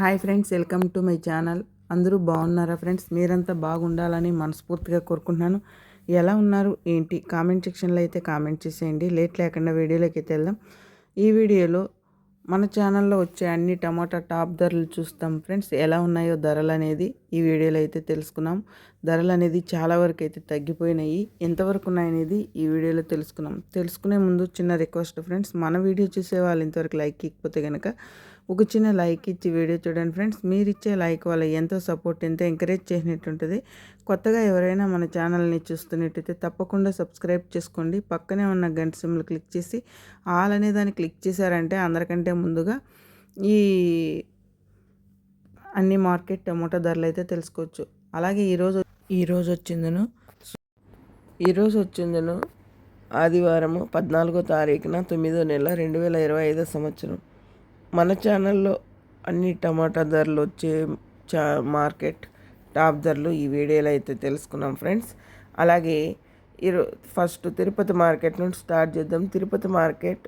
Hi friends welcome to my channel. అందరూ బాగున్నారా friends? మీరంతా బాగుండాలని మనస్ఫూర్తిగా కోరుకుంటున్నాను. ఎలా ఉన్నారు? ఏంటి? కామెంట్ సెక్షన్లో అయితే కామెంట్ చేసేయండి. లేట్ లేకుండా వీడియోలోకి అయితే వెళ్దాం. ఈ వీడియోలో మన ఛానల్లో వచ్చే అన్ని టమాటా టాప్ ధరలు చూస్తాం. ఫ్రెండ్స్ ఎలా ఉన్నాయో ధరలు అనేది ఈ వీడియోలో అయితే తెలుసుకున్నాం. ధరలు అనేది చాలా వరకు అయితే తగ్గిపోయినాయి. ఎంతవరకు ఉన్నాయనేది ఈ వీడియోలో తెలుసుకున్నాం. తెలుసుకునే ముందు చిన్న రిక్వెస్ట్ ఫ్రెండ్స్ మన వీడియో చూసే వాళ్ళు ఇంతవరకు లైక్ ఇకపోతే కనుక ఒక చిన్న లైక్ ఇచ్చి వీడియో చూడండి ఫ్రెండ్స్. మీరు ఇచ్చే లైక్ వల్ల ఎంతో సపోర్ట్ ఎంతో ఎంకరేజ్ చేసినట్టుంటుంది కొత్తగా ఎవరైనా మన ఛానల్ని చూస్తున్నట్టయితే తప్పకుండా సబ్స్క్రైబ్ చేసుకోండి. పక్కనే ఉన్న గంట సిమ్లు క్లిక్ చేసి ఆల్ అనే దాన్ని క్లిక్ చేశారంటే అందరికంటే ముందుగా ఈ అన్ని మార్కెట్ టమోటా ధరలు అయితే తెలుసుకోవచ్చు. అలాగే ఈరోజు ఈరోజు వచ్చిందను. ఈరోజు వచ్చిందను ఆదివారము పద్నాలుగో తారీఖున తొమ్మిదో నెల రెండు వేల ఇరవై ఐదో సంవత్సరం. మన ఛానల్లో అన్ని టమాటా ధరలు వచ్చే చా మార్కెట్ టాప్ ధరలు ఈ వీడియోలో అయితే తెలుసుకున్నాం ఫ్రెండ్స్. అలాగే ఈరో ఫస్ట్ తిరుపతి మార్కెట్ నుండి స్టార్ట్ చేద్దాం. తిరుపతి మార్కెట్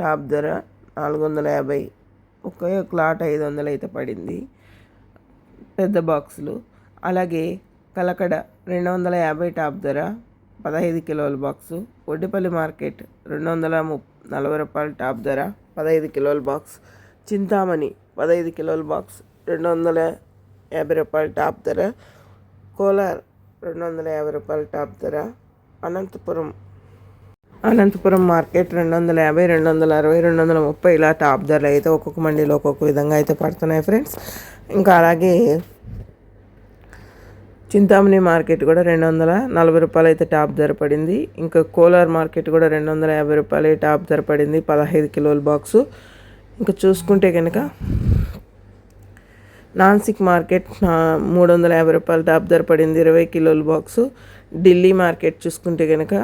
టాప్ ధర నాలుగు వందల యాభై ఒకే క్లాట్ ఐదు వందలు అయితే పడింది. పెద్ద బాక్సులు. అలాగే కలకడ రెండు వందల యాభై టాప్ ధర పదహైదు కిలోల బాక్సు. ఒడ్డిపల్లి మార్కెట్ రెండు వందల ము నలభై రూపాయల టాప్ ధర పదహైదు కిలోల బాక్స్. చింతామణి పదహైదు కిలోల బాక్స్ రెండు వందల యాభై రూపాయల టాప్ ధర. కోలార్ రెండు వందల యాభై రూపాయల టాప్ ధర. అనంతపురం అనంతపురం మార్కెట్ రెండు వందల యాభై రెండు వందల అరవై రెండు వందల ముప్పై ఇలా టాప్ ధరలు అయితే ఒక్కొక్క మండీలో ఒక్కొక్క విధంగా అయితే పడుతున్నాయి ఫ్రెండ్స్. ఇంకా అలాగే చింతామణి మార్కెట్ కూడా రెండు వందల నలభై రూపాయలు అయితే టాప్ ధర పడింది. ఇంకా కోలార్ మార్కెట్ కూడా రెండు వందల యాభై రూపాయలు టాప్ ధర పడింది. పదహైదు కిలోల బాక్సు. ఇంకా చూసుకుంటే కనుక నాన్సిక్ మార్కెట్ మూడు వందల యాభై రూపాయలు టాప్ ధర పడింది. ఇరవై కిలోల బాక్సు. ఢిల్లీ మార్కెట్ చూసుకుంటే కనుక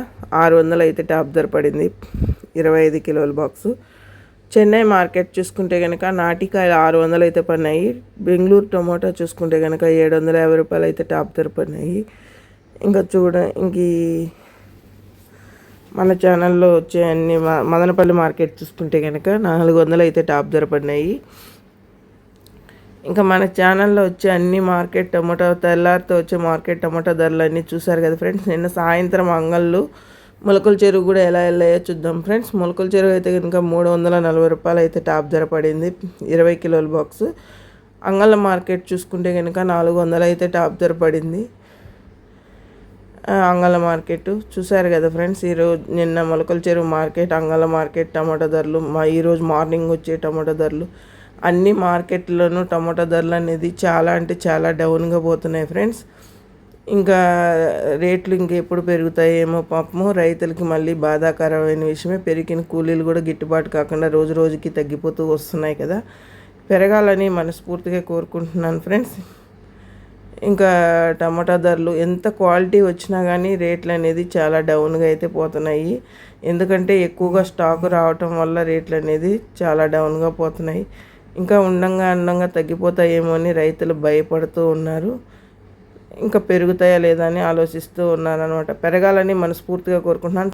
ఆరు వందలు అయితే టాప్ ధర పడింది. ఇరవై ఐదు కిలోల బాక్సు. చెన్నై మార్కెట్ చూసుకుంటే కనుక నాటికాయలు ఆరు వందలు అయితే పడినాయి. బెంగళూరు టొమాటో చూసుకుంటే కనుక ఏడు వందల యాభై రూపాయలు అయితే టాప్ ధర పడినాయి. ఇంకా చూడ ఇంక మన ఛానల్లో వచ్చే అన్ని మదనపల్లి మార్కెట్ చూసుకుంటే కనుక నాలుగు వందలు అయితే టాప్ ధర పడినాయి. ఇంకా మన ఛానల్లో వచ్చే అన్ని మార్కెట్ టమాటో తెల్లారితో వచ్చే మార్కెట్ టమాటో ధరలు అన్నీ చూసారు కదా ఫ్రెండ్స్. నిన్న సాయంత్రం అంగళ్ళు మొలకల చెరువు కూడా ఎలా వెళ్ళాయో చూద్దాం. ఫ్రెండ్స్ మొలకల చెరువు అయితే కనుక మూడు వందల నలభై రూపాయలు అయితే టాప్ ధర పడింది. ఇరవై కిలోల బాక్స్. అంగళ్ళ మార్కెట్ చూసుకుంటే కనుక నాలుగు వందలు అయితే టాప్ ధర పడింది. అంగళ మార్కెట్. చూసారు కదా ఫ్రెండ్స్ ఈరోజు నిన్న మొలకల చెరువు మార్కెట్ అంగళ మార్కెట్ టమాటా ధరలు మా ఈరోజు మార్నింగ్ వచ్చే టమాటా ధరలు. అన్ని మార్కెట్లోనూ టమాటా ధరలు అనేది చాలా అంటే చాలా డౌన్గా పోతున్నాయి ఫ్రెండ్స్. ఇంకా రేట్లు ఇంకెప్పుడు పెరుగుతాయేమో పాపము. రైతులకి మళ్ళీ బాధాకరమైన విషయమే. పెరిగిన కూలీలు కూడా గిట్టుబాటు కాకుండా రోజు రోజుకి తగ్గిపోతూ వస్తున్నాయి కదా. పెరగాలని మనస్ఫూర్తిగా కోరుకుంటున్నాను ఫ్రెండ్స్. ఇంకా టమాటా ధరలు ఎంత క్వాలిటీ వచ్చినా కానీ రేట్లు అనేది చాలా డౌన్గా అయితే పోతున్నాయి. ఎందుకంటే ఎక్కువగా స్టాక్ రావటం వల్ల రేట్లు అనేది చాలా డౌన్గా పోతున్నాయి. ఇంకా ఉండంగా అండంగా తగ్గిపోతాయేమో అని రైతులు భయపడుతూ ఉన్నారు. ఇంకా పెరుగుతాయా లేదా అని ఆలోచిస్తూ ఉన్నారనమాట పెరగాలని మనస్ఫూర్తిగా కోరుకుంటున్నాను.